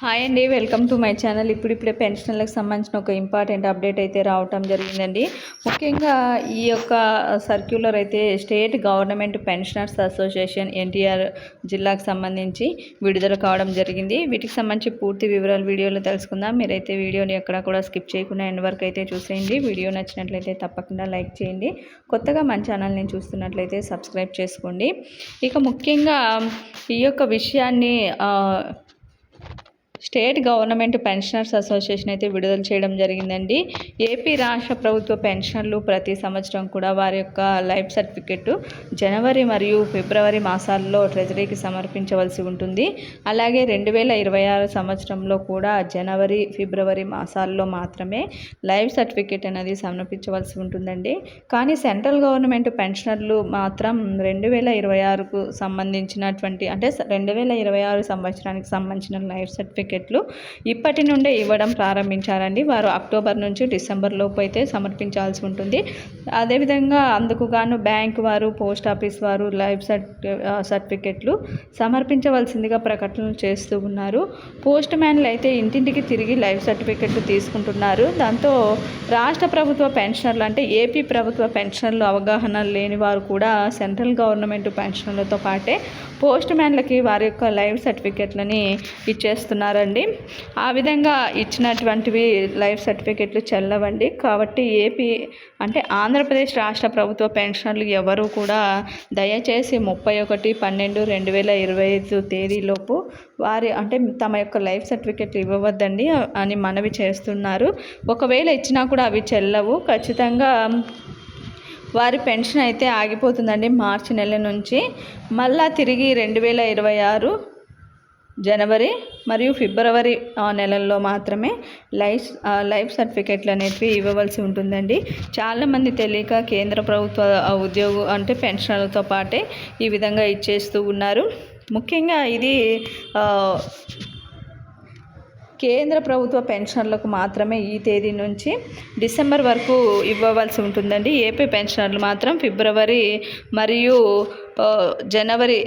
Hi అండి welcome to my channel. ఇప్పుడిప్పుడే పెన్షన్లకు సంబంధించిన ఒక ఇంపార్టెంట్ అప్డేట్ అయితే రావటం జరిగిందండి. ముఖ్యంగా ఈ యొక్క సర్క్యులర్ అయితే state government pensioners association NTR జిల్లాకు సంబంధించి విడుదల కావడం జరిగింది. వీటికి సంబంధించి పూర్తి వివరాలు వీడియోలో తెలుసుకుందాం. మీరైతే వీడియోని ఎక్కడా కూడా స్కిప్ చేయకుండా ఎండ్ వరకు అయితే చూసేయండి. వీడియో నచ్చినట్లయితే తప్పకుండా లైక్ చేయండి. కొత్తగా మన ఛానల్ని చూస్తున్నట్లయితే సబ్స్క్రైబ్ చేసుకోండి. ఇక ముఖ్యంగా ఈ యొక్క విషయాన్ని స్టేట్ గవర్నమెంట్ పెన్షనర్స్ అసోసియేషన్ అయితే విడుదల చేయడం జరిగిందండి. ఏపీ రాష్ట్ర ప్రభుత్వ పెన్షనర్లు ప్రతి సంవత్సరం కూడా వారి యొక్క లైఫ్ సర్టిఫికెట్ జనవరి మరియు ఫిబ్రవరి మాసాల్లో ట్రెజరీకి సమర్పించవలసి ఉంటుంది. అలాగే రెండు వేల ఇరవై ఆరు సంవత్సరంలో కూడా జనవరి ఫిబ్రవరి మాసాల్లో మాత్రమే లైఫ్ సర్టిఫికెట్ అనేది సమర్పించవలసి ఉంటుందండి. కానీ సెంట్రల్ గవర్నమెంట్ పెన్షనర్లు మాత్రం రెండు వేల ఇరవై ఆరుకు సంబంధించినటువంటి అంటే రెండు వేల ఇరవై ఆరు సంవత్సరానికి సంబంధించిన లైఫ్ సర్టిఫికెట్ సర్టిఫికెట్లు ఇప్పటి నుండే ఇవ్వడం ప్రారంభించారండి. వారు అక్టోబర్ నుంచి డిసెంబర్ లోపు అయితే సమర్పించాల్సి ఉంటుంది. అదేవిధంగా అందుకు గాను బ్యాంక్ వారు పోస్ట్ ఆఫీస్ వారు లైఫ్ సర్టిఫికెట్లు సమర్పించవలసిందిగా ప్రకటనలు చేస్తూ ఉన్నారు. పోస్ట్ మ్యాన్లు అయితే ఇంటింటికి తిరిగి లైఫ్ సర్టిఫికెట్లు తీసుకుంటున్నారు. దాంతో రాష్ట్ర ప్రభుత్వ పెన్షనర్లు అంటే ఏపీ ప్రభుత్వ పెన్షనర్లు అవగాహన లేని వారు కూడా సెంట్రల్ గవర్నమెంట్ పెన్షన్లతో పాటే పోస్ట్ మ్యాన్లకి వారి యొక్క లైఫ్ సర్టిఫికెట్లని ఇస్తారండి. ఆ విధంగా ఇచ్చినటువంటివి లైఫ్ సర్టిఫికెట్లు చెల్లవండి. కాబట్టి ఏపీ అంటే ఆంధ్రప్రదేశ్ రాష్ట్ర ప్రభుత్వ పెన్షనర్లు ఎవరు కూడా దయచేసి ముప్పై ఒకటి పన్నెండు రెండు వేల ఇరవై ఐదు తేదీలోపు వారి అంటే తమ యొక్క లైఫ్ సర్టిఫికెట్లు ఇవ్వవద్దండి అని మనవి చేస్తున్నారు. ఒకవేళ ఇచ్చినా కూడా అవి చెల్లవు. ఖచ్చితంగా వారి పెన్షన్ అయితే ఆగిపోతుందండి మార్చి నెల నుంచి. మళ్ళా తిరిగి రెండు వేల ఇరవై ఆరు జనవరి మరియు ఫిబ్రవరి నెలల్లో మాత్రమే లైఫ్ లైఫ్ సర్టిఫికెట్లు అనేవి ఇవ్వవలసి ఉంటుందండి. చాలామంది తెలియక కేంద్ర ప్రభుత్వ ఉద్యోగ అంటే పెన్షన్లతో పాటే ఈ విధంగా ఇచ్చేస్తూ ఉన్నారు. ముఖ్యంగా ఇది కేంద్ర ప్రభుత్వ పెన్షనర్లకు మాత్రమే ఈ తేదీ నుంచి డిసెంబర్ వరకు ఇవ్వవలసి ఉంటుందండి. ఏపీ పెన్షనర్లు మాత్రం ఫిబ్రవరి మరియు జనవరి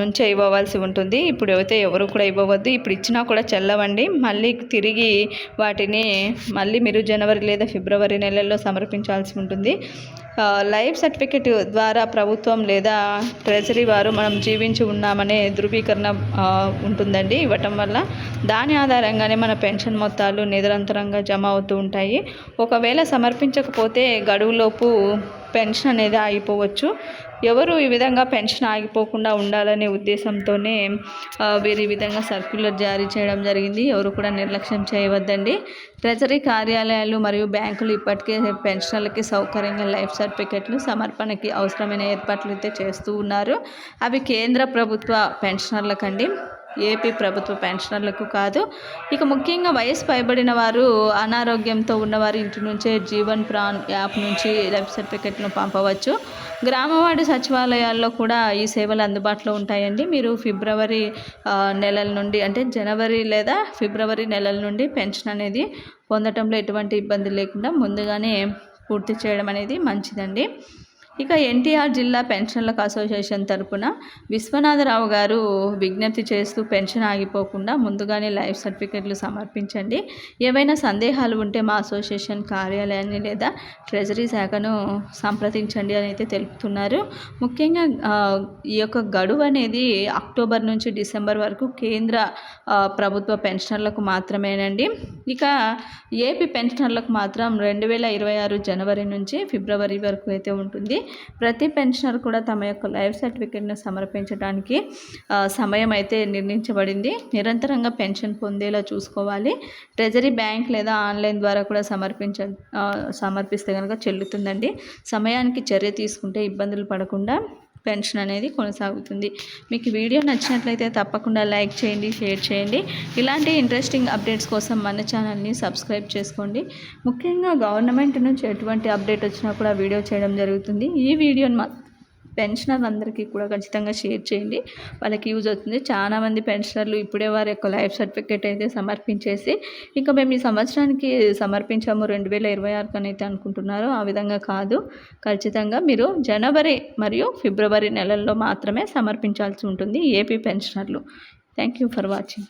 నుంచే ఇవ్వవలసి ఉంటుంది. ఇప్పుడు అయితే ఎవరు కూడా ఇవ్వవద్దు. ఇప్పుడు ఇచ్చినా కూడా చెల్లవండి. మళ్ళీ తిరిగి వాటిని మళ్ళీ మీరు జనవరి లేదా ఫిబ్రవరి నెలల్లో సమర్పించాల్సి ఉంటుంది. లైఫ్ సర్టిఫికెట్ ద్వారా ప్రభుత్వం లేదా ట్రెజరీ వారు మనం జీవించి ఉన్నామనే ధృవీకరణ ఉంటుందండి. ఇవ్వటం వల్ల దాని ఆధారంగానే మన పెన్షన్ మొత్తాలు నిరంతరంగా జమ అవుతూ ఉంటాయి. ఒకవేళ సమర్పించకపోతే గడువులోపు పెన్షన్ అనేది ఆగిపోవచ్చు. ఎవరు ఈ విధంగా పెన్షన్ ఆగిపోకుండా ఉండాలనే ఉద్దేశంతోనే వీరు ఈ విధంగా సర్క్యులర్ జారీ చేయడం జరిగింది. ఎవరు కూడా నిర్లక్ష్యం చేయవద్దండి. ట్రెజరీ కార్యాలయాలు మరియు బ్యాంకులు ఇప్పటికే పెన్షన్లకి సౌకర్యంగా లైఫ్ సర్టిఫికెట్లు సమర్పణకి అవసరమైన ఏర్పాట్లు అయితే చేస్తూ ఉన్నారు. అవి కేంద్ర ప్రభుత్వ పెన్షనర్లకండి. ఏపీ ప్రభుత్వ పెన్షనర్లకు కాదు. ఇక ముఖ్యంగా వయసు పైబడిన వారు అనారోగ్యంతో ఉన్నవారు ఇంటి నుంచే జీవన్ ప్రాన్ యాప్ నుంచి లైఫ్ సర్టిఫికెట్ను పంపవచ్చు. గ్రామవాడి సచివాలయాల్లో కూడా ఈ సేవలు అందుబాటులో ఉంటాయండి. మీరు ఫిబ్రవరి నెలల నుండి అంటే జనవరి లేదా ఫిబ్రవరి నెలల నుండి పెన్షన్ అనేది పొందటంలో ఎటువంటి ఇబ్బంది లేకుండా ముందుగానే పూర్తి చేయడం అనేది మంచిదండి. ఇక ఎన్టీఆర్ జిల్లా పెన్షన్లకు అసోసియేషన్ తరపున విశ్వనాథరావు గారు విజ్ఞప్తి చేస్తూ పెన్షన్ ఆగిపోకుండా ముందుగానే లైఫ్ సర్టిఫికెట్లు సమర్పించండి. ఏవైనా సందేహాలు ఉంటే మా అసోసియేషన్ కార్యాలయాన్ని లేదా ట్రెజరీ శాఖను సంప్రదించండి అని అయితే తెలుపుతున్నారు. ముఖ్యంగా ఈ యొక్క గడువు అనేది అక్టోబర్ నుంచి డిసెంబర్ వరకు కేంద్ర ప్రభుత్వ పెన్షనర్లకు మాత్రమేనండి. ఇక ఏపీ పెన్షనర్లకు మాత్రం రెండు వేల ఇరవై ఆరు జనవరి నుంచి ఫిబ్రవరి వరకు అయితే ఉంటుంది. ప్రతి పెన్షనర్ కూడా తమ యొక్క లైఫ్ సర్టిఫికేట్ను సమర్పించడానికి సమయం అయితే నిర్ణయించబడింది. నిరంతరంగా పెన్షన్ పొందేలా చూసుకోవాలి. ట్రెజరీ బ్యాంక్ లేదా ఆన్లైన్ ద్వారా కూడా సమర్పించ సమర్పిస్తే కనుక చెల్లుతుందండి. సమయానికి చర్య తీసుకుంటే ఇబ్బందులు పడకుండా పెన్షన్ అనేది కొనసాగుతుంది. మీకు వీడియో నచ్చినట్లయితే తప్పకుండా లైక్ చేయండి షేర్ చేయండి. ఇలాంటి ఇంట్రెస్టింగ్ అప్డేట్స్ కోసం మన ఛానల్ని సబ్స్క్రైబ్ చేసుకోండి. ముఖ్యంగా గవర్నమెంట్ నుంచి ఎటువంటి అప్డేట్ వచ్చినా కూడా వీడియో చేయడం జరుగుతుంది. ఈ వీడియోని పెన్షనర్ అందరికీ కూడా ఖచ్చితంగా షేర్ చేయండి. వాళ్ళకి యూజ్ అవుతుంది. చాలామంది పెన్షనర్లు ఇప్పుడే వారి యొక్క లైఫ్ సర్టిఫికేట్ అయితే సమర్పించేసి ఇంకా మేము ఈ సంవత్సరానికి సమర్పించాము రెండు వేల ఇరవై ఆరుకి అయితే అనుకుంటున్నారు ఆ విధంగా కాదు. ఖచ్చితంగా మీరు జనవరి మరియు ఫిబ్రవరి నెలల్లో మాత్రమే సమర్పించాల్సి ఉంటుంది ఏపీ పెన్షనర్లు. Thank you for watching.